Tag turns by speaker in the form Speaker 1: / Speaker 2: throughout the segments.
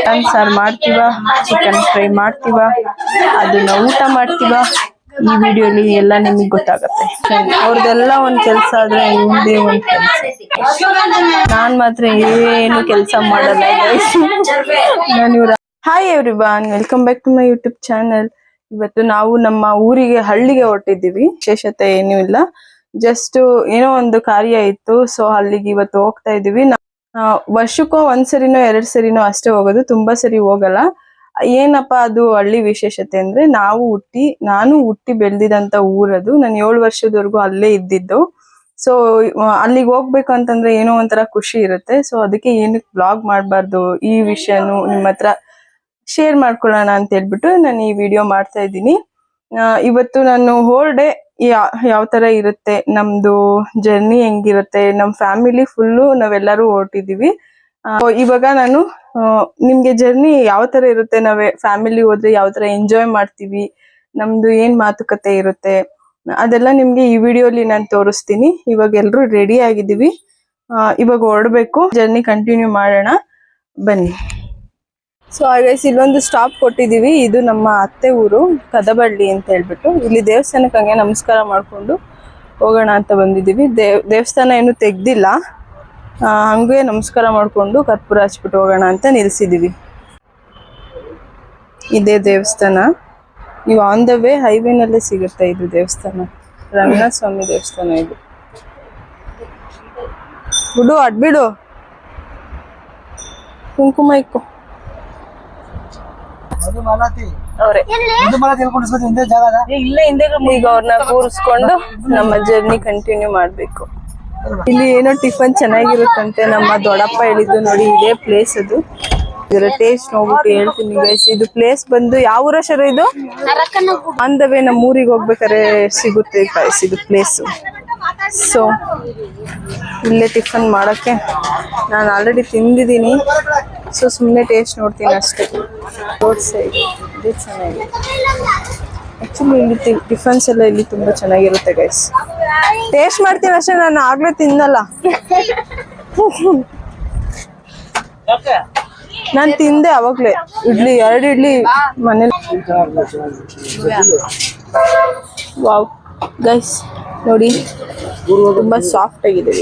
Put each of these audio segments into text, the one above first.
Speaker 1: Chicken ಸಾರು ಮಾಡ್ತೀವ? Chicken fry ಮಾಡ್ತೀವ? ಅದನ್ನ ಊಟ ಮಾಡ್ತೀವ? ಈ ವಿಡಿಯೋಲಿ ಎಲ್ಲ ನಿಮಗೆ ಗೊತ್ತಾಗತ್ತೆ. ಅವ್ರದೆಲ್ಲ ಒಂದ್ ಕೆಲ್ಸ ಆದ್ರೆ ಹಿಂದೆ ಒಂದ್ ಕೆಲ್ಸ. ನಾನ್ ಮಾತ್ರ ಏನು ಕೆಲಸ ಮಾಡಲ್ಲ ನಾನು ಇವ್ರ hi everyone welcome back to my YouTube channel ಇವತ್ತು ನಾವು ನಮ್ಮ ಊರಿಗೆ ಹಳ್ಳಿಗೆ ಹೊರಟಿದ್ದೀವಿ. ವಿಶೇಷತೆ ಏನೂ ಇಲ್ಲ. ಜಸ್ಟ್ ಏನೋ ಒಂದು ಕಾರ್ಯ ಇತ್ತು. ಸೊ ಅಲ್ಲಿಗೆ ಇವತ್ತು ಹೋಗ್ತಾ ಇದೀವಿ ನಾ- ಒಂದ್ ಸರಿನೋ ಎರಡ್ ಸರಿನೋ ಅಷ್ಟೇ ಹೋಗೋದು, ತುಂಬಾ ಸರಿ ಹೋಗಲ್ಲ. ಏನಪ್ಪಾ ಅದು ಹಳ್ಳಿ ವಿಶೇಷತೆ ಅಂದ್ರೆ ನಾವು ಹುಟ್ಟಿ, ನಾನು ಹುಟ್ಟಿ ಬೆಳೆದಿದಂತ ಊರದು, ನಾನು ಏಳು ವರ್ಷದವರೆಗೂ ಅಲ್ಲೇ ಇದ್ದಿದ್ದು. ಸೊ ಅಲ್ಲಿಗೆ ಹೋಗ್ಬೇಕು ಅಂತಂದ್ರೆ ಏನೋ ಒಂಥರ ಖುಷಿ ಇರುತ್ತೆ. ಸೊ ಅದಕ್ಕೆ ಏನಕ್ಕೆ ಬ್ಲಾಗ್ ಮಾಡಬಾರ್ದು, ಈ ವಿಷಯನು ನಿಮ್ಮ ಹತ್ರ ಶೇರ್ ಮಾಡ್ಕೊಳ್ಳೋಣ ಅಂತ ಹೇಳ್ಬಿಟ್ಟು ನಾನು ಈ ವಿಡಿಯೋ ಮಾಡ್ತಾ ಇದ್ದೀನಿ. ಇವತ್ತು ನಾನು ಹೋಲ್ ಡೇ ಯಾವ ತರ ಇರುತ್ತೆ, ನಮ್ದು ಜರ್ನಿ ಹೆಂಗಿರುತ್ತೆ, ನಮ್ ಫ್ಯಾಮಿಲಿ ಫುಲ್ಲು ನಾವೆಲ್ಲರೂ ಹೊರಟಿದೀವಿ. ಇವಾಗ ನಾನು ನಿಮ್ಗೆ ಜರ್ನಿ ಯಾವ ತರ ಇರುತ್ತೆ, ನಾವೇ ಫ್ಯಾಮಿಲಿ ಹೋದ್ರೆ ಯಾವ ತರ ಎಂಜಾಯ್ ಮಾಡ್ತೀವಿ, ನಮ್ದು ಏನ್ ಮಾತುಕತೆ ಇರುತ್ತೆ, ಅದೆಲ್ಲ ನಿಮ್ಗೆ ಈ ವಿಡಿಯೋಲಿ ನಾನು ತೋರಿಸ್ತೀನಿ. ಇವಾಗ ಎಲ್ರು ರೆಡಿ ಆಗಿದ್ದೀವಿ ಇವಾಗ ಹೊರಡ್ಬೇಕು ಜರ್ನಿ ಕಂಟಿನ್ಯೂ ಮಾಡೋಣ. ಬನ್ನಿ. ಸೊ ಹಾಗೈಸ್ ಇಲ್ಲೊಂದು ಸ್ಟಾಪ್ ಕೊಟ್ಟಿದೀವಿ ಇದು ನಮ್ಮ ಅತ್ತೆ ಊರು, ಕದಬಳ್ಳಿ ಅಂತ ಹೇಳ್ಬಿಟ್ಟು. ಇಲ್ಲಿ ದೇವಸ್ಥಾನಕ್ಕೆ ಹಂಗೆ ನಮಸ್ಕಾರ ಮಾಡ್ಕೊಂಡು ಹೋಗೋಣ ಅಂತ ಬಂದಿದ್ದೀವಿ. ದೇವ್ ದೇವಸ್ಥಾನ ಏನು ತೆಗ್ದಿಲ್ಲ. ಹಂಗೆ ನಮಸ್ಕಾರ ಮಾಡ್ಕೊಂಡು ಕರ್ಪೂರ ಹಚ್ಬಿಟ್ಟು ಹೋಗೋಣ ಅಂತ ನಿಲ್ಸಿದೀವಿ ಇದೇ ದೇವಸ್ಥಾನ. ನೀವು ಆನ್ ದ ವೇ ಹೈವೇನಲ್ಲೇ ಸಿಗುತ್ತೆ ಇದು ದೇವಸ್ಥಾನ. ರಂಗನಾಥ ಸ್ವಾಮಿ ದೇವಸ್ಥಾನ ಇದು. ಬಿಡು ಅಡ್ಬಿಡು ಕುಂಕುಮ ಇಕ್ಕೋ. ಅವ್ರೆ. ಇಲ್ಲೇ ಹಿಂದೆ ಈಗ ಅವ್ರನ್ನ ಕೂರಿಸ್ಕೊಂಡು ನಮ್ಮ ಜರ್ನಿ ಕಂಟಿನ್ಯೂ ಮಾಡ್ಬೇಕು. ಇಲ್ಲಿ ಏನೋ ಟಿಫನ್ ಚೆನ್ನಾಗಿರುತ್ತಂತೆ. ನಮ್ಮ ದೊಡ್ಡಪ್ಪ ಹೇಳಿದ್ದು ನೋಡಿ ಇದೇ ಪ್ಲೇಸ್ ಅದು. ಇದರ ಟೇಸ್ಟ್ ನೋಡ್ಬಿಟ್ಟು ಹೇಳ್ತೀನಿ ಗೈಸ್ ಇದು ಪ್ಲೇಸ್ ಬಂದು ಯಾವ ಊರ ಶರ ಇದು? ಆನ್ ದ ವೇ ನಮ್ಮ ಊರಿಗೆ ಹೋಗ್ಬೇಕಾರೆ ಸಿಗುತ್ತೆ ಗೈಸ್ ಇದು ಪ್ಲೇಸ್ ಸೊ ಇಲ್ಲೇ ಟಿಫನ್ ಮಾಡೋಕ್ಕೆ. ನಾನು ಆಲ್ರೆಡಿ ತಿಂದಿದ್ದೀನಿ. ಸೊ ಸುಮ್ಮನೆ ಟೇಸ್ಟ್ ನೋಡ್ತೀನಿ ಅಷ್ಟೇ. ಸೈಡ್ ಇದೇ. ಚೆನ್ನಾಗಿದೆ. ಆ್ಯಕ್ಚುಲಿ ಇಲ್ಲಿ ಟಿಫನ್ಸ್ ಎಲ್ಲ ಇಲ್ಲಿ ತುಂಬ ಚೆನ್ನಾಗಿರುತ್ತೆ ಗೈಸ್ ಟೇಸ್ಟ್ ಮಾಡ್ತೀನಿ ಅಷ್ಟೇ ನಾನು ಆಗಲೇ ತಿನ್ನಲ್ಲ. ನಾನು ತಿಂದೆ ಅವಾಗಲೇ. ಇಡ್ಲಿ ಎರಡು ಇಡ್ಲಿ ಮನೇಲಿ ವಾವ್ ಗೈಸ್ ನೋಡಿ ತುಂಬ ಸಾಫ್ಟ್ ಆಗಿದೆ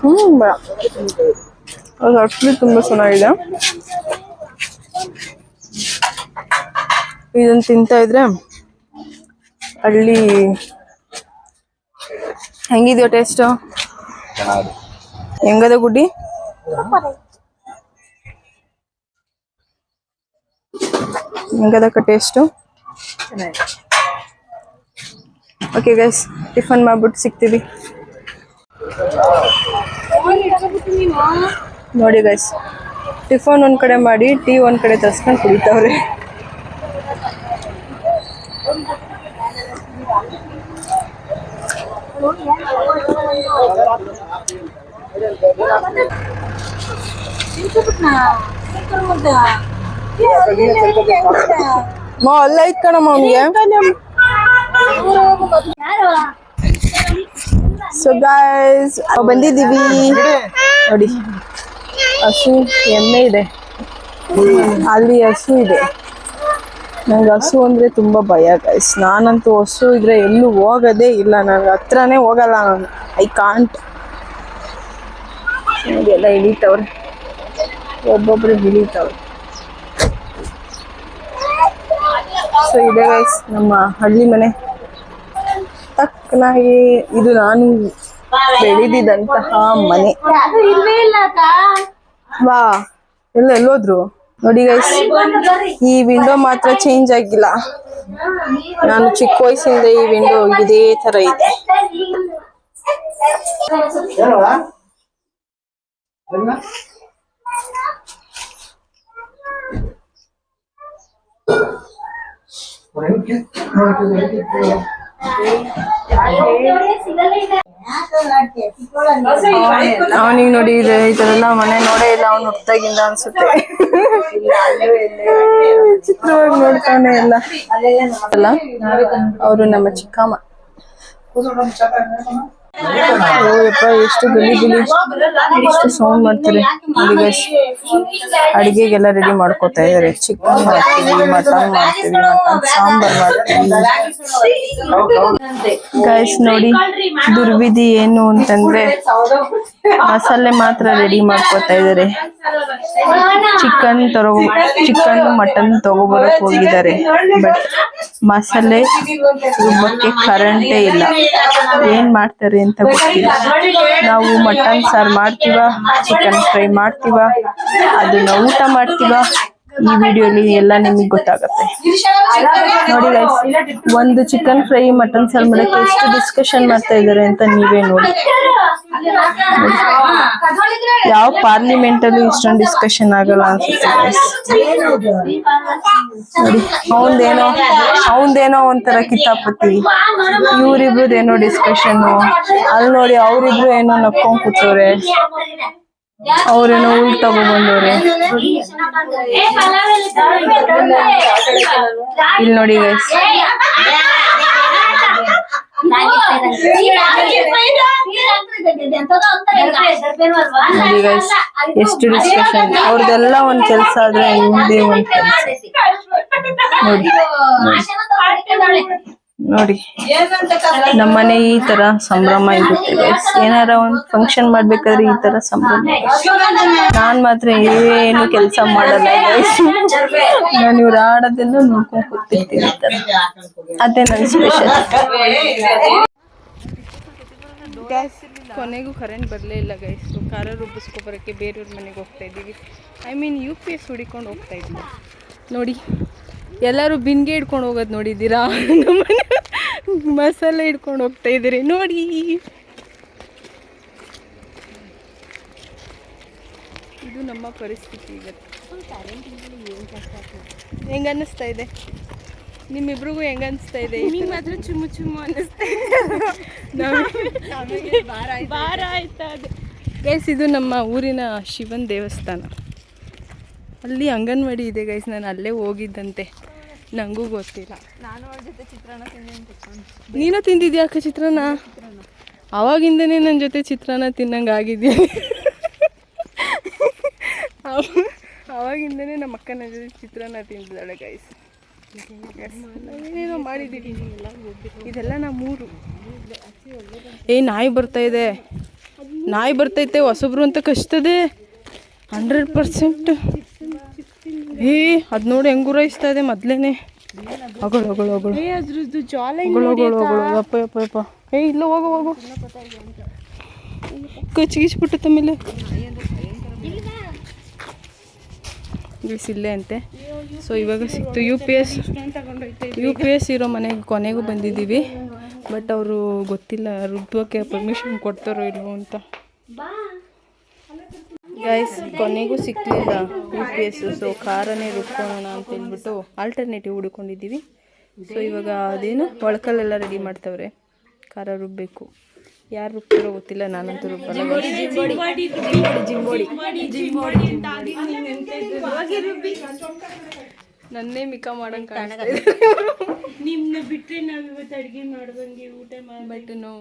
Speaker 1: ಹ್ಮ್ ಬೇಡ ಅದು ಆಕ್ಚುಲಿ ತುಂಬಾ ಚೆನ್ನಾಗಿದೆ. ಇದನ್ನ ತಿಂತಾ ಇದ್ರೆ ಹಳ್ಳಿ ಹೆಂಗಿದೆಯೋ ಟೇಸ್ಟ್ ಹೆಂಗದ ಗುಡ್ಡಿ? ಹೆಂಗದಕ್ಕ ಟೇಸ್ಟು ಓಕೆ ಗೈಸ್ ಟಿಫನ್ ಮಾಡ್ಬಿಟ್ಟು ಸಿಗ್ತೀವಿ. ನೋಡಿ ಗೈಸ್ ಟಿಫನ್ ಒಂದ್ ಕಡೆ ಮಾಡಿ ಟೀ ಒಂದ್ ಕಡೆ ತರ್ಸ್ಕೊಂಡು ಕುಡಿತಾವ್ರೆ. ಅಲ್ಲ ಇತ್ತಣ್ಣ ಕಣಮ್ಮ ಅವ್ನಿಗೆ. ಸೊ ಗಾಯ್ಸ್ ಬಂದಿದ್ದೀವಿ. ನೋಡಿ, ಹಸು ಎಮ್ಮೆ ಇದೆ. ಅಲ್ಲಿ ಹಸು ಇದೆ. ನಂಗೆ ಹಸು ಅಂದರೆ ತುಂಬಾ ಭಯ ಗೈಸ್ ನಾನಂತೂ ಹಸು ಇದ್ರೆ ಎಲ್ಲೂ ಹೋಗೋದೇ ಇಲ್ಲ. ನನಗೆ ಹತ್ರನೇ ಹೋಗಲ್ಲ ನಾನು. ಐ ಕಾಂಟ್ ಎಲ್ಲ ಇಳಿತವ್ರೆ. ಒಬ್ಬೊಬ್ರು ಇಳಿತವ್ರೆ. ಸೊ ಇದೆ ಗಾಯ್ಸ್ ನಮ್ಮ ಹಳ್ಳಿ ಮನೆ. ತಕ್ಕನಾಗಿ ಇದು ನಾನು ಬೆಳೆದಿದಂತಹ ಮನೆ. ವಾ ಎಲ್ಲ ಎಲ್ಲೋದ್ರು? ನೋಡಿ ಗೈಸ್ ಈ ವಿಂಡೋ ಮಾತ್ರ ಚೇಂಜ್ ಆಗಿಲ್ಲ. ನಾನು ಚಿಕ್ಕ ವಯಸ್ಸಿಂದ ಈ ವಿಂಡೋ ಇದೇ ತರ ಇದೆ. ಅವನಿಗೆ ನೋಡಿ ಇದೆ ಈ ತರ ಎಲ್ಲ ಮನೆ ನೋಡೇ ಇಲ್ಲ, ಅವ್ನು ಹುಟ್ಟಾಗಿಂದ ಅನ್ಸುತ್ತೆ. ಚಿತ್ರವಾಗಿ ನೋಡ್ತಾನೆ ಎಲ್ಲ ಅವರು ನಮ್ಮ ಚಿಕ್ಕಮ್ಮ. ಎಷ್ಟು ಗಲಿ ಗಲಿ ಎಷ್ಟು ಸೌಂಡ್ ಮಾಡ್ತಾರೆ? ಅಡಿಗೆ. ಅಡಿಗೆಗೆಲ್ಲ ರೆಡಿ ಮಾಡ್ಕೊತಾ ಇದಾರೆ ಚಿಕನ್ ಮಾಡ್ತೀವಿ ಮಟನ್ ಮಾಡ್ತೀವಿ ಮಟನ್ ಸಾಂಬಾರ್ ಮಾಡ್ತೀವಿ. ಗೈಸ್ ನೋಡಿ, ದುರ್ವಿಧಿ ಏನು ಅಂತಂದ್ರೆ ಮಸಾಲೆ ಮಾತ್ರ ರೆಡಿ ಮಾಡ್ಕೊತಾ ಇದಾರೆ ಚಿಕನ್ ತರೋ ಚಿಕನ್ ಮಟನ್ ತಗೋಬರಕ್ ಹೋಗಿದ್ದಾರೆ. ಬಟ್ ಮಸಾಲೆ ಬಗ್ಗೆ ಕರೆಂಟೇ ಇಲ್ಲ. ಏನ್ ಮಾಡ್ತಾರೆ ಅಂತ ಗೊತ್ತಿಲ್ಲ. ನಾವು ಮಟನ್ ಸಾರ್ ಮಾಡ್ತೀವ ಚಿಕನ್ ಫ್ರೈ ಮಾಡ್ತೀವ, ಅದನ್ನ ಊಟ ಮಾಡ್ತೀವ. ಈ ವಿಡಿಯೋಲಿ ಎಲ್ಲ ನಿಮಗೆ ಗೊತ್ತಾಗುತ್ತೆ ನೋಡಿ ಗೈಸ್ ಒಂದು ಚಿಕನ್ ಫ್ರೈ ಮಟನ್ ಸಾರ್ ಮಾಡಕ್ಕೆ ಎಷ್ಟು ಡಿಸ್ಕಷನ್ ಮಾಡ್ತಾ ಇದಾರೆ ಅಂತ ನೀವೇ ನೋಡಿ ಯಾವ ಪಾರ್ಲಿಮೆಂಟ್ ಅಲ್ಲೂ ಇಷ್ಟೊಂದು ಡಿಸ್ಕಷನ್ ಆಗಲ್ಲ ಅನ್ಸುತ್ತೆ. ನೋಡಿ ಅವಂದೇನೋ ಅವಂದೇನೋ ಒಂಥರ ಕಿತಾಪತಿ ಏನೋ ಡಿಸ್ಕಷನ್ ಅಲ್ಲಿ ನೋಡಿ ಅವ್ರಿಬ್ರು ಏನೋ ನಕ್ಕೊಂಡ್ ಕೂತವ್ರೆ ಅವ್ರೇನೋ ಹುಲ್ ತಗೊಬಂದವ್ರೆ ಇಲ್ಲಿ ನೋಡಿ ಗೈಸ್ ನೋಡಿ ಗೈಸ್ ಎಷ್ಟು ಡಿಸ್ಕಷನ್ ಅವ್ರದೆಲ್ಲ ಒಂದ್ ಕೆಲ್ಸ ಆದ್ರೆ ಹಿಂದೆ ಒಂದ್ ಕೆಲ್ಸ. ನೋಡಿ. ನೋಡಿ. ನಮ್ಮನೆ ಈ ತರ ಸಂಭ್ರಮ ಇರುತ್ತೆ. ಏನಾರ ಒಂದ್ ಫಂಕ್ಷನ್ ಮಾಡ್ಬೇಕಾದ್ರೆ ಈ ತರ ಸಂಭ್ರಮ. ನಾನ್ ಮಾತ್ರ ಏನು ಕೆಲಸ ಮಾಡಲ್ಲ. ನಾನು ಇವ್ರ ಆಡೋದೆಲ್ಲ ನೋಡ್ಕೊಂಡ್ ಅದೇ ನನ್ ಸ್ಪೆಷಲ್ ಕೊನೆಗೂ ಕರೆಂಟ್ ಬರಲೇ ಇಲ್ಲ ಗೈಸು ರುಬ್ಬಿಸ್ಕೊ ಬರೋಕ್ಕೆ ಬೇರೆಯವ್ರ ಮನೆಗೆ ಹೋಗ್ತಾ ಇದ್ದೀವಿ. I mean U P S ಹುಡಿಕೊಂಡು ಹೋಗ್ತಾ ಇದ್ದೀವಿ ನೋಡಿ, ಎಲ್ಲರೂ ಬಿನ್ಗೆ ಹಿಡ್ಕೊಂಡು ಹೋಗೋದು ನೋಡಿದ್ದೀರಾ? ನಮ್ಮನೆ ಮಸಾಲೆ ಹಿಡ್ಕೊಂಡು ಹೋಗ್ತಾ ಇದ್ದೀರಿ. ನೋಡಿ. ಇದು ನಮ್ಮ ಪರಿಸ್ಥಿತಿ ಇವತ್ತು ಹೆಂಗ ಅನ್ನಿಸ್ತಾ ಇದೆ? ನಿಮ್ಮಿಬ್ರಿಗೂ ಹೆಂಗ ಅನಿಸ್ತಾ ಇದೆ? ನಿಮಗೆ ಮಾತ್ರ ಚುಮ್ಮು ಚುಮ್ಮು ಅನ್ನಿಸ್ತಾ ಇದೆ. ಭಾರ ಆಯ್ತಾ. ಅದು. ಗೈಸ್ ಇದು ನಮ್ಮ ಊರಿನ ಶಿವನ್ ದೇವಸ್ಥಾನ. ಅಲ್ಲಿ ಅಂಗನವಾಡಿ ಇದೆ ಗೈಸ್ ನಾನು ಅಲ್ಲೇ ಹೋಗಿದ್ದಂತೆ. ನನಗೂ ಗೊತ್ತಿಲ್ಲ.
Speaker 2: ನಾನು ಅವ್ರ ಜೊತೆ ಚಿತ್ರಾನ್ನ ತಿಂದು
Speaker 1: ನೀನು ತಿಂದಿದ್ಯಾ ಅಕ್ಕ ಚಿತ್ರಾನ್ನ? ಅವಾಗಿಂದನೇ ನನ್ನ ಜೊತೆ ಚಿತ್ರಾನ್ನ ತಿನ್ನಂಗೆ ಆಗಿದ್ಯಾ ಅವಾಗಿಂದನೇ ನಮ್ಮ ಅಕ್ಕನ ನನ್ನ ಜೊತೆ ಚಿತ್ರಾನ್ನ ತಿಂದಿದ್ದಾಳೆ ಗೈಸ್ ಏನೇನೋ ಮಾಡಿದ್ದೀನಿ. ಇದೆಲ್ಲ ಮೂರು ಏ ನಾಯಿ ಬರ್ತಾ ಇದೆ. ನಾಯಿ ಬರ್ತೈತೆ ಹೊಸಬ್ರು ಅಂತ ಕಷ್ಟದೆ. Hundred percent. ಏ ಅದು ನೋಡಿ ಹೆಂಗ್ ಗುರಾಯಿಸ್ತಾ ಇದೆ ಮೊದ್ಲೇನೆ. ಅಗಳು ಅಗಳು ಅಗಳು. ಅಗಳು ಅಗಳು ಅಗಳು. ಯಪ್ಪ ಯಪ್ಪ ಯಪ್ಪ. ಏ ಇಲ್ಲ ಹೋಗು ಹೋಗು. ಕಚ್ಗಿಸ್ಬಿಟ್ಟು ತಮ್ಮೇಲೆ ಬಿಸ್ ಇಲ್ಲೇ ಅಂತೆ. ಸೊ ಇವಾಗ ಸಿಕ್ತು U P S U P S ಇರೋ ಮನೆಗೆ ಕೊನೆಗೂ ಬಂದಿದ್ದೀವಿ. ಬಟ್ ಅವರು ಗೊತ್ತಿಲ್ಲ ರುಬ್ಬೋಕ್ಕೆ ಪರ್ಮಿಷನ್ ಕೊಡ್ತಾರೋ ಇಲ್ವೋ ಅಂತ. ಗೈಸ್ ಕೊನೆಗೂ ಸಿಕ್ಕಲಿಲ್ಲ ಯು ಪಿ ಎಸ್ ಸೊ ಖಾರನೇ ರುಬ್ಕೊಳ್ಳೋಣ ಅಂತ ಹೇಳ್ಬಿಟ್ಟು ಆಲ್ಟರ್ನೇಟಿವ್ ಹುಡ್ಕೊಂಡಿದ್ದೀವಿ. ಸೊ ಇವಾಗ ಅದೇನು? ಒಳಕಲ್ಲೆಲ್ಲ ರೆಡಿ ಮಾಡ್ತವ್ರೆ. ಖಾರ ರುಬ್ಬಬೇಕು ಯಾರು ರುಬ್ತಾರೋ ಗೊತ್ತಿಲ್ಲ ನಾನಂತೂ ರುಬ್ಬಲ್ಲ ನನ್ನೇ ಮಿಕ ಮಾಡಂಗ್
Speaker 2: ನಾವ್ ಇವತ್ತು ಅಡ್ಗೆ ಮಾಡ್ದಂಗೆ ಊಟ ಮಾಡಿ
Speaker 1: ಬಟ್ ನೋ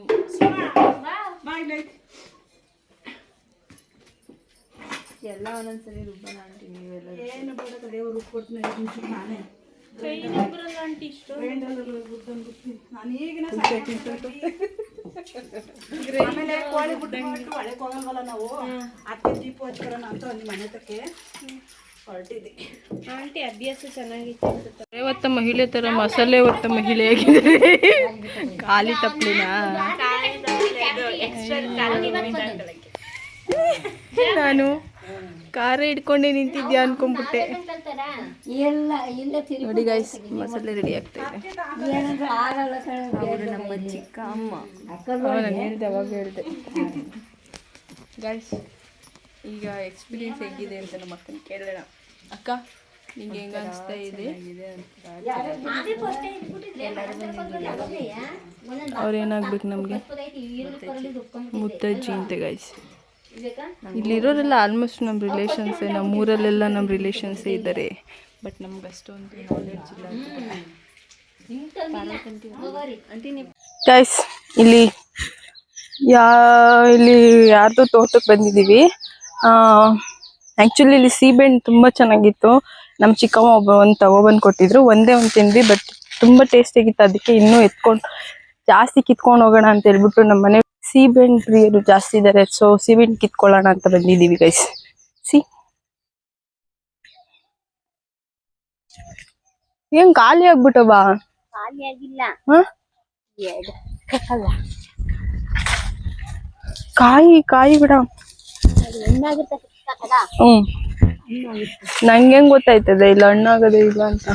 Speaker 2: ಎಲ್ಲ ಒಂದೊಂದ್ಸರಿ ರುಬ್ಬನ ಆಂಟಿ ನೀವೆಲ್ಲ ಏನು ಬಡಕ ದೇವ್ರು ಕೊಡ್ತೀನಿ ನಾನೇ.
Speaker 3: ಆಮೇಲೆ ಕೋಳಿ ಬಿಟ್ಟು ಒಳಗೆ ಹೋಗಲ್ವಲ್ಲ ನಾವು ಅತ್ತೆ ದೀಪ ಹಚ್ಕೊಳ್ಳೋಣ ಅಂತ ಒಂದು ಮನೆ ತಕ್ಕೆ
Speaker 2: ಆಂಟಿ ಅಭ್ಯಾಸ ಚೆನ್ನಾಗಿತ್ತು
Speaker 1: ಹೊತ್ತ ಮಹಿಳೆ ತರ ಮಸಾಲೆ ಹೊತ್ತ ಮಹಿಳೆ ಆಗಿದ್ದಾರೆ. ಖಾಲಿ ತಪ್ಪಲಿನ ನಾನು ಖಾರ ಹಿಡ್ಕೊಂಡೆ ನಿಂತಿದ್ಯಾ ಅನ್ಕೊಂಡ್ಬಿಟ್ಟೆ.
Speaker 2: ಎಲ್ಲ ಇಲ್ಲ
Speaker 1: ನೋಡಿ ಗೈಸ್ ಮಸಾಲೆ ರೆಡಿ ಆಗ್ತಾ ಇದೆ.
Speaker 2: ನಮ್ಮ ಚಿಕ್ಕ ಅಮ್ಮ.
Speaker 1: ನಾನು ಹೇಳ್ದೆ ಅವಾಗ ಹೇಳ್ದೆ. ಗೈಸ್ ಈಗ ಎಕ್ಸ್ಪೀರಿಯನ್ಸ್ ಹೇಗಿದೆ ಅಂತ ನಮ್ಮ ಅಕ್ಕನ ಕೇಳೋಣ. ಅಕ್ಕ ನಿಂಗೆ ಹೆಂಗ ಅನಿಸ್ತಾ ಇದೆ? ಅವ್ರೇನಾಗ್ಬೇಕು ನಮಗೆ ಮುತ್ತಜ್ಜಿ ಅಂತ ಗೈಸ್ ಇಲ್ಲಿರೋರೆಲ್ಲ ಆಲ್ಮೋಸ್ಟ್ ನಮ್ಮ ರಿಲೇಷನ್ಸ್ ನಮ್ಮ ಊರಲ್ಲೆಲ್ಲ ನಮ್ಮ ರಿಲೇಷನ್ಸೇ ಇದ್ದಾರೆ ಬಟ್ ನಮ್ಗೆ ಅಷ್ಟೊಂದು ನಾಲೆಡ್ಜ್ ಇಲ್ಲ ಗೈಸ್ ಇಲ್ಲಿ ಯಾ ಇಲ್ಲಿ ಯಾರ್ದೋ ತೋಟಕ್ಕೆ ಬಂದಿದ್ದೀವಿ. ಆ್ಯಕ್ಚುಲಿ ಇಲ್ಲಿ ಸೀಬೆಹಣ್ಣು ತುಂಬ ಚೆನ್ನಾಗಿತ್ತು. ನಮ್ಮ ಚಿಕ್ಕಮ್ಮ ಒಬ್ಬ ಒಂದು ತಗೊಬಂದು ಕೊಟ್ಟಿದ್ರು. ಒಂದೇ ಒಂದು ತಿಂದ್ವಿ ಬಟ್ ತುಂಬ ಟೇಸ್ಟಿಯಾಗಿತ್ತು ಆಗಿತ್ತು. ಅದಕ್ಕೆ ಇನ್ನೂ ಎತ್ಕೊಂಡು ಜಾಸ್ತಿ ಕಿತ್ಕೊಂಡು ಹೋಗೋಣ ಅಂತ ಹೇಳ್ಬಿಟ್ಟು ನಮ್ಮ ಮನೆ ಸೀಬೆಹಣ್ಣು ಪ್ರಿಯರು ಜಾಸ್ತಿ ಇದ್ದಾರೆ ಸೊ ಸೀಬೆಹಣ್ಣು ಕಿತ್ಕೊಳ್ಳೋಣ ಅಂತ ಬಂದಿದ್ದೀವಿ ಗೈಸ್ ಸಿ ಏನ್ ಖಾಲಿ ಆಗ್ಬಿಟ್ಟವಾ
Speaker 2: ಖಾಲಿ ಆಗಿಲ್ಲ.
Speaker 1: ಕಾಯಿ ಕಾಯಿ ಬಿಡ. ಹ್ಮ್. ನಂಗೆ ಹೆಂಗ್ ಗೊತ್ತಾಯ್ತದೆ? ಇಲ್ಲ ಹಣ್ಣಾಗದೆ ಇಲ್ಲ ಅಂತ.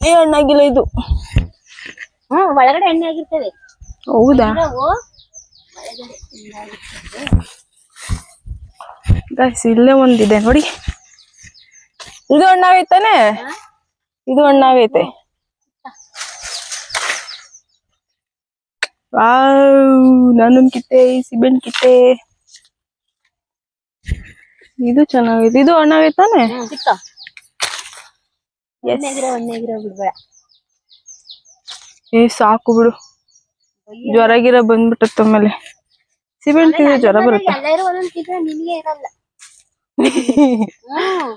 Speaker 1: ಏ ಹಣ್ಣಾಗಿಲ್ಲ ಇದು.
Speaker 2: ಹ್ಮ್ ಒಳಗಡೆ ಎಣ್ಣೆ ಆಗಿರ್ತದೆ.
Speaker 1: ಹೌದಾ? ಗಾಯ್ಸ್ ಇಲ್ಲೇ ಒಂದಿದೆ ನೋಡಿ. ಇದು ಹಣ್ಣಾಗೈತಾನೆ ಇದು ಅಣ್ಣಾವೈತೆ. ನಾನೊಂದ್ ಕಿತ್ತೆ ಸಿಬೆಣ್ ಕಿತ್ತೆ ಇದು ಚೆನ್ನಾಗೈತೆ. ಇದು ಹಣ್ಣಾಗೈತಾನೆ
Speaker 2: ಎಣ್ಣೆಗಿರೋ ಎಣ್ಣೆಗಿರೋ ಬಿಡ್ಬೇಡ
Speaker 1: ಏ ಸಾಕು ಬಿಡು. ಜ್ವರ ಗಿರ ಬಂದ್ಬಿಟ್ಟತ್ತ ಆಮೇಲೆ. ಸಿಮೆಂಟ್ ತಿಂದ್ರೆ ಜ್ವರ ಬರುತ್ತೆ?
Speaker 2: ಎಲ್ಲರೂ ಬ್ಲಾಗ್ ತಿಂದ್ರೆ ನಿನ್ಗೆ ಇರಲ್ಲ. ಹ್ಮ್.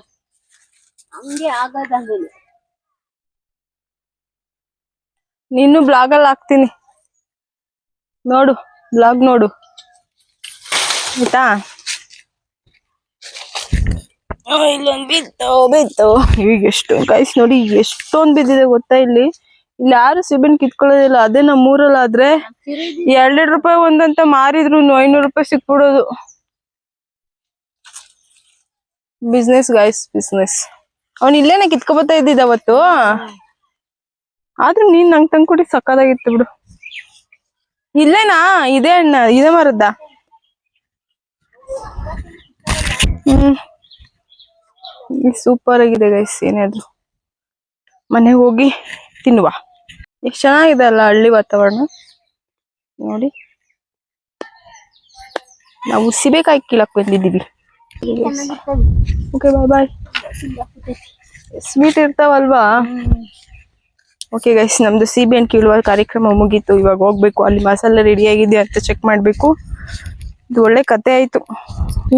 Speaker 2: ಹಂಗೆ ಆಗೋದ್ ಆಮೇಲೆ.
Speaker 1: ನೀನು ಬ್ಲಾಗಲ್ಲಿ ಹಾಕ್ತೀನಿ. ನೋಡು ಬ್ಲಾಗ್ ನೋಡು. ಆಯ್ತಾ? ಆ, ಇಲ್ಲೊಂದ್ ಬಿತ್ತು ಬಿತ್ತು ಈಗ ಎಷ್ಟು ಗೈಸ್ ನೋಡಿ ಎಷ್ಟೊಂದು ಬಿದ್ದಿದೆ ಗೊತ್ತಾ ಇಲ್ಲಿ? ಇಲ್ಲಿ ಯಾರು ಸಿಬಿನ್ ಕಿತ್ಕೊಳ್ಳೋದಿಲ್ಲ, ಅದೇ ನಮ್ಮ ಊರಲ್ಲಾದ್ರೆ ಎರಡೆರಡು ರೂಪಾಯಿ ಒಂದಂತ ಮಾರಿದ್ರು ಐನೂರು ರೂಪಾಯಿ ಸಿಕ್ಬಿಡೋದು. ಬಿಸ್ನೆಸ್ ಗೈಸ್ ಬಿಸ್ನೆಸ್ ಅವ್ನ್ ಇಲ್ಲೇನೆ ಕಿತ್ಕೊಬತ್ತಾ ಇದ್ದಿದ್ದ ಅವತ್ತು. ಆದ್ರೂ ನೀನ್ ನಂಗ್ ತಂದ್ಕೊಡಿ ಸಕ್ಕದಾಗಿತ್ತು ಬಿಡು. ಇಲ್ಲೇನಾ? ಇದೇ ಅಣ್ಣ, ಇದೇ ಮರದ್ದ. ಹ್ಮ್. ಸೂಪರ್ ಆಗಿದೆ ಗೈಸ್ ಏನಾದ್ರು ಮನೆಗೆ ಹೋಗಿ ತಿನ್ನುವ. ಎಷ್ಟು ಚೆನ್ನಾಗಿದೆ ಅಲ್ಲ ಹಳ್ಳಿ ವಾತಾವರಣ? ನೋಡಿ. ನಾವು ಸಿಬೇಕಾಯಿ ಕೀಳಕ್ ಬಂದಿದ್ದೀವಿ. ಓಕೆ ಬಾಯ್ ಬಾಯ್ ಸ್ವೀಟ್ ಇರ್ತಾವಲ್ವಾ? ಓಕೆ ಗೈಸ್ ನಮ್ದು ಸಿ ಬಿ ಎನ್ ಕೀಳುವ ಕಾರ್ಯಕ್ರಮ ಮುಗೀತು. ಇವಾಗ ಹೋಗ್ಬೇಕು. ಅಲ್ಲಿ ಮಸಾಲೆ ರೆಡಿ ಆಗಿದೆ ಅಂತ ಚೆಕ್ ಮಾಡಬೇಕು. ಇದು ಒಳ್ಳೆ ಕತೆ ಆಯ್ತು.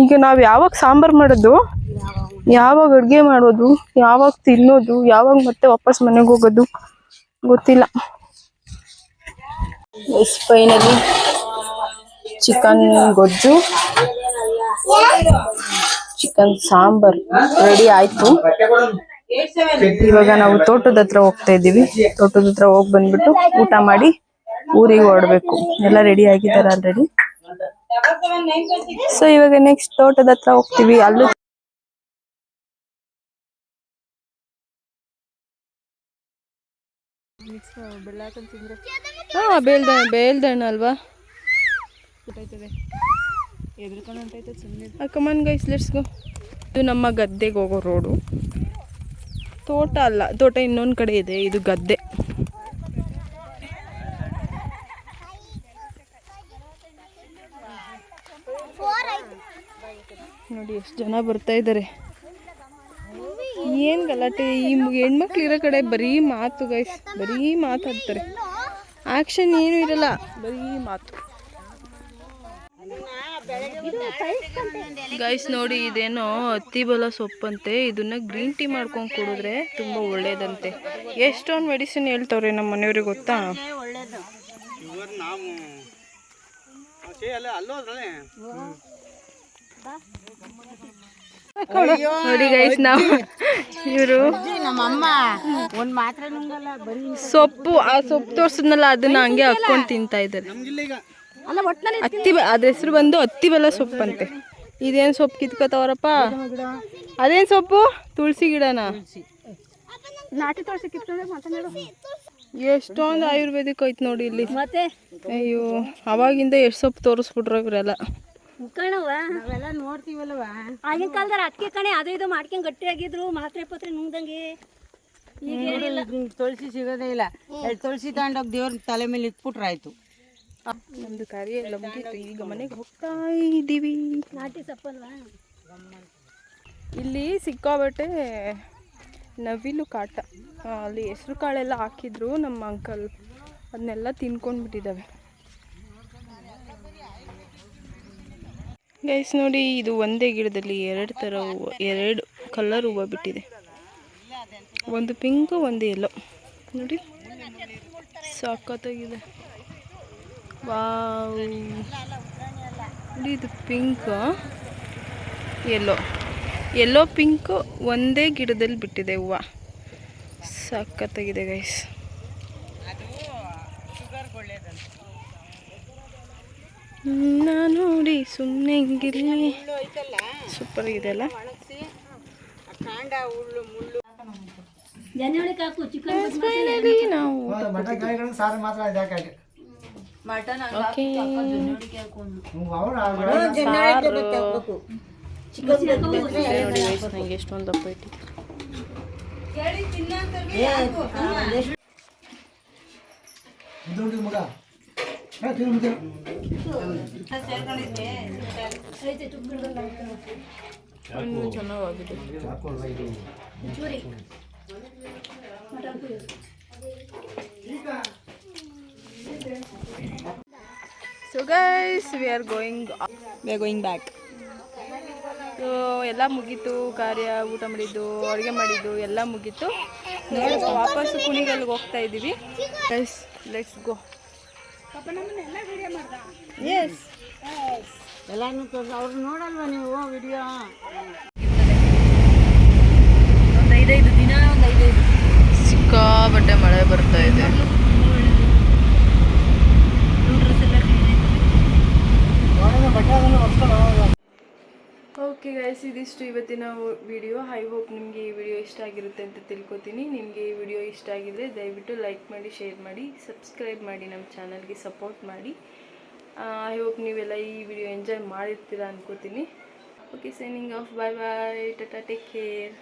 Speaker 1: ಈಗ ನಾವು ಯಾವಾಗ ಸಾಂಬಾರ್ ಮಾಡೋದು? ಯಾವಾಗ ಅಡುಗೆ ಮಾಡೋದು? ಯಾವಾಗ ತಿನ್ನೋದು? ಯಾವಾಗ ಮತ್ತೆ ವಾಪಸ್ ಮನೆಗೆ ಹೋಗೋದು? ಗೊತ್ತಿಲ್ಲ. ಫೈನಲಿ ಚಿಕನ್ ಗೊಜ್ಜು. ಚಿಕನ್ ಸಾಂಬಾರ್. ರೆಡಿ ಆಯ್ತು. ಇವಾಗ ನಾವು ತೋಟದ ಹತ್ರ ಹೋಗ್ತಾ ಇದ್ದೀವಿ. ತೋಟದ ಹತ್ರ ಹೋಗಿ ಬಂದ್ಬಿಟ್ಟು ಊಟ ಮಾಡಿ ಊರಿಗೆ ಹೊರಡ್ಬೇಕು. ಎಲ್ಲ ರೆಡಿ ಆಗಿದ್ದಾರೆ ಆಲ್ರೆಡಿ ಸೊ ಇವಾಗ ನೆಕ್ಸ್ಟ್ ತೋಟದ ಹತ್ರ ಹೋಗ್ತೀವಿ. ಅಲ್ಲೂ ಹಾ ಬೇಲ್ದ ಬೇಲ್ದಣ್ಣ ಅಲ್ವಾ? ಕಮನ್ ಗೈಸ್ ಲೆಟ್ಸ್ ಗೋ ಇದು ನಮ್ಮ ಗದ್ದೆಗೆ ಹೋಗೋ ರೋಡು. ತೋಟ ಅಲ್ಲ ತೋಟ ಇನ್ನೊಂದು ಕಡೆ ಇದೆ ಇದು ಗದ್ದೆ. ನೋಡಿ ಎಷ್ಟು ಜನ ಬರ್ತಾ ಇದ್ದಾರೆ ಏನ್ ಗಲಾಟೆ? ಈ ಹೆಣ್ಮಕ್ಳು ಇರೋ ಕಡೆ ಬರೀ ಮಾತು ಗೈಸ್ ಬರೀ ಮಾತಾಡ್ತಾರೆ ಆಕ್ಷನ್ ಏನು ಇರಲ್ಲ. ಬರೀ ಮಾತು. ಗೈಸ್ ನೋಡಿ ಇದೇನೋ ಹತ್ತಿ ಬಲ ಸೊಪ್ಪಂತೆ. ಇದನ್ನ ಗ್ರೀನ್ ಟೀ ಮಾಡ್ಕೊಂಡು ಕುಡಿದ್ರೆ ತುಂಬಾ ಒಳ್ಳೇದಂತೆ. ಎಷ್ಟೊಂದು ಮೆಡಿಸಿನ್ ಹೇಳ್ತವ್ರೆ ನಮ್ಮ ಮನೆಯವ್ರಿಗೆ ಗೊತ್ತಾ? ನೋಡಿ ಗೈಸ್ ನಾವು ಇವರು
Speaker 2: ನಮ್ಮಮ್ಮ. ಒಂದ್ ಮಾತ್ರ ನುಂಗಲ್ಲ ಬರೀ
Speaker 1: ಸೊಪ್ಪು ಆ ಸೊಪ್ಪು ತೋರ್ಸದ್ನಲ್ಲ ಅದನ್ನ ಹಂಗೆ ಹಾಕೊಂಡು ತಿಂತಾ ಇದ್ದಾರೆ. ಹತ್ತಿ ಬೆ- ಅದ್ರ ಹೆಸರು ಬಂದು ಹತ್ತಿ ಬೆಲ್ಲ ಸೊಪ್ಪಂತೆ. ಇದೇನ್ ಸೊಪ್ಪು ಕಿತ್ಕೋತಾವ್ರಪ್ಪ? ಅದೇನ್ ಸೊಪ್ಪು? ತುಳಸಿ ಗಿಡನಾ?
Speaker 2: ನಾಟಿ ತುಳಸಿ
Speaker 1: ಎಷ್ಟೊಂದು ಆಯುರ್ವೇದಿಕ್ ಐತ್ ನೋಡಿ ಇಲ್ಲಿ.
Speaker 2: ಮತ್ತೆ?
Speaker 1: ಅಯ್ಯೋ ಅವಾಗಿಂದ ಎಷ್ಟು ಸೊಪ್ಪು ತೋರಿಸ್ಬಿಟ್ರು ಇವರೆಲ್ಲ.
Speaker 2: ಕಣವ ನಾವೆಲ್ಲ ನೋಡ್ತೀವಲ್ವ? ಆಗಿನ ಕಾಲದಲ್ಲಿ ಅದಕ್ಕೆ ಕಣೆ ಅದು ಇದು ಮಾಡ್ಕೊಂಡ್ ಗಟ್ಟಿಯಾಗಿದ್ರು ಮಾತ್ರೆ ಪತ್ರೆ ನುಂಗ್ದಂಗೆ.
Speaker 4: ತುಳಸಿ ಸಿಗೋದೇ ಇಲ್ಲ. ಎರಡು ತುಳಸಿ ತಗೊಂಡೋಗಿ ದೇವ್ರ ತಲೆ ಮೇಲೆ ಇಟ್ಬಿಟ್ರೆ ಆಯ್ತು.
Speaker 1: ನಮ್ದು ಕಾರ್ಯ ಎಲ್ಲ ಮುಗೀತು. ಈಗ ಮನೆಗೆ ಹೋಗ್ತಾ ಇದ್ದೀವಿ
Speaker 2: ನಾಟಿ ಸಪ್ಪಲ್ವಾ?
Speaker 1: ಇಲ್ಲಿ ಸಿಕ್ಕಾಬಟ್ಟೆ ನವಿಲು ಕಾಟ. ಅಲ್ಲಿ ಹೆಸರು ಕಾಳೆಲ್ಲ ಹಾಕಿದ್ರು ನಮ್ಮ ಅಂಕಲ್. ಅದನ್ನೆಲ್ಲ ತಿನ್ಕೊಂಡ್ಬಿಟ್ಟಿದ್ದಾವೆ. ಗೈಸ್ ನೋಡಿ ಇದು ಒಂದೇ ಗಿಡದಲ್ಲಿ ಎರಡು ಥರ ಹೂವು ಎರಡು ಕಲರ್ ಹೂವು ಬಿಟ್ಟಿದೆ. ಒಂದು ಪಿಂಕು ಒಂದು ಎಲ್ಲೋ ನೋಡಿ ಸಾಕತ್ತಾಗಿದೆ ವಾವ್ ನೋಡಿ ಇದು ಪಿಂಕ್ ಎಲ್ಲೋ ಎಲ್ಲೋ ಪಿಂಕು ಒಂದೇ ಗಿಡದಲ್ಲಿ ಬಿಟ್ಟಿದೆ ಹೂವು. ಸಾಕತ್ತಾಗಿದೆ ಗೈಸ್ ನೋಡಿ ಸುಮ್ಮನೆ ಹಿಂಗಿರ್ಲಿ ಸೂಪರ್ ಇದೆ ಅಲ್ಲ?
Speaker 4: ಕಾಂಡ ಹುಲ್ಲು ಮುಳ್ಳು.
Speaker 1: Finally ನಾವು. ನಂಗೆ ಎಷ್ಟೊಂದು ದಪ್ಪ ಹಣ್ಣು ಚೆನ್ನಾಗಿದೆ so guys we are going we are going back so ಎಲ್ಲ ಮುಗೀತು ಕಾರ್ಯ ಊಟ ಮಾಡಿದ್ದು ಅಡುಗೆ ಮಾಡಿದ್ದು ಎಲ್ಲ ಮುಗೀತು. ನೋಡಿ ವಾಪಸ್ಸು ಕುಣಿಗಲ್ಗೆ ಹೋಗ್ತಾ ಇದ್ದೀವಿ ಗೈಸ್ ಲೆಟ್ಸ್ ಗೋ ಎಸ್
Speaker 4: ಎಲ್ಲಾನು ತೋರ್ಸ ಅವ್ರು ನೋಡಲ್ವಾ ನೀವು ವಿಡಿಯೋ ಒಂದು ಐದೈದು ದಿನ ಒಂದು ಐದೈದು
Speaker 1: ಸಿಕ್ಕಾಬಟ್ಟೆ ಮಳೆ ಬರ್ತಾ ಇದೆ
Speaker 5: ಒಳಗೆ ಬಟ್ಟೆ ಅದನ್ನು ಒರ್ಸ್ಕೊಂಡು ಹೋಗೋದು.
Speaker 1: ಓಕೆ ಗೈಸ್ ಇದಿಷ್ಟು ಇವತ್ತಿನ ವಿಡಿಯೋ. ಐ ಹೋಪ್ ನಿಮಗೆ ಈ ವಿಡಿಯೋ ಇಷ್ಟ ಆಗಿರುತ್ತೆ ಅಂತ ತಿಳ್ಕೊತೀನಿ. ನಿಮಗೆ ಈ ವಿಡಿಯೋ ಇಷ್ಟ ಆಗಿದ್ರೆ ದಯವಿಟ್ಟು ಲೈಕ್ ಮಾಡಿ ಶೇರ್ ಮಾಡಿ ಸಬ್ಸ್ಕ್ರೈಬ್ ಮಾಡಿ ನಮ್ಮ ಚಾನಲ್ಗೆ ಸಪೋರ್ಟ್ ಮಾಡಿ. ಐ ಹೋಪ್ ನೀವೆಲ್ಲ ಈ ವಿಡಿಯೋ ಎಂಜಾಯ್ ಮಾಡಿರ್ತೀರಾ ಅನ್ಕೋತೀನಿ. Okay signing off bye bye tata take care